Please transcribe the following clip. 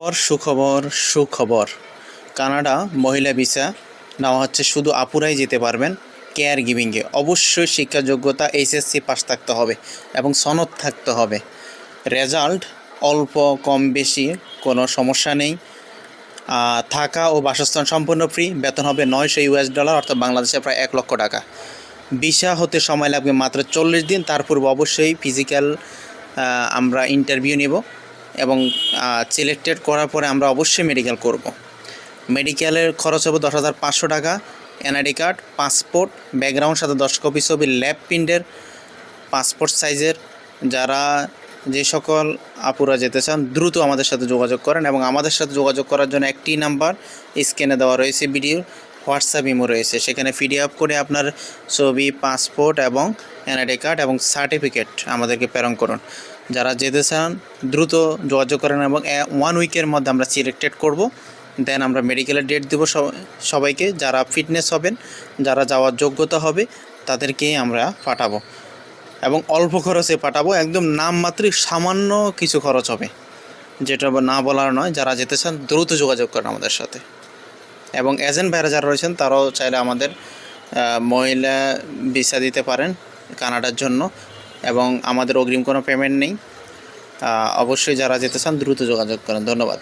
খবর, সুখবর সুখবর। কানাডা মহিলা ভিসা নেওয়া হচ্ছে, শুধু আপুরাই যেতে পারবেন কেয়ার গিভিংয়ে। অবশ্যই শিক্ষা যোগ্যতা এইচএসসি পাস থাকতে হবে এবং সনদ থাকতে হবে। রেজাল্ট অল্প, কম, বেশি, কোনো সমস্যা নেই। থাকা ও বাসস্থান সম্পূর্ণ ফ্রি, বেতন হবে নয়শো ইউএস ডলার, অর্থাৎ বাংলাদেশে প্রায় এক লক্ষ টাকা। ভিসা হতে সময় লাগবে মাত্র চল্লিশ দিন, তার পূর্বে অবশ্যই ফিজিক্যাল আমরা ইন্টারভিউ নেব। এবং সিলেক্টেড করার পরে আমরা অবশ্যই মেডিকেল করব। মেডিকেলের খরচ হবে দশ হাজার পাঁচশো টাকা এনআইডি কার্ড পাসপোর্ট ব্যাকগ্রাউন্ড সাথে দশ কপি ছবি ল্যাব প্রিন্টের পাসপোর্ট সাইজের যারা যে সকল আপুরা যেতে চান, দ্রুত আমাদের সাথে যোগাযোগ করেন এবং আমাদের সাথে যোগাযোগ করার জন্য একটি নাম্বার স্ক্যানে দেওয়া রয়েছে ভিডিও হোয়াটসঅ্যাপ ইমো রয়েছে। সেখানে পিডিএফ করে আপনার ছবি পাসপোর্ট এবং এনআইডি কার্ড এবং সার্টিফিকেট আমাদেরকে প্রেরণ করুন। যারা যেতে চান, দ্রুত যোগাযোগ করেন এবং ওয়ান উইকের মধ্যে আমরা সিলেক্টেড করব। দেন আমরা মেডিকেলের ডেট দেবো সব- সবাইকে। যারা ফিটনেস হবেন, যারা যাওয়ার যোগ্যতা হবে তাদেরকেই আমরা পাঠাবো। এবং অল্প খরচে পাঠাবো। একদম নামমাত্রিক সামান্য কিছু খরচ হবে। যেটা না বলার নয়, যারা যেতে চান, দ্রুত যোগাযোগ করেন আমাদের সাথে। এবং এজেন্ট ভাইরা যারা রয়েছেন, তারাও চাইলে আমাদের মহিলা ভিসা দিতে পারেন কানাডার জন্য এবং আমাদের অগ্রিম কোনো পেমেন্ট নেই। অবশ্যই যারা যেতে চান দ্রুত যোগাযোগ করেন। ধন্যবাদ।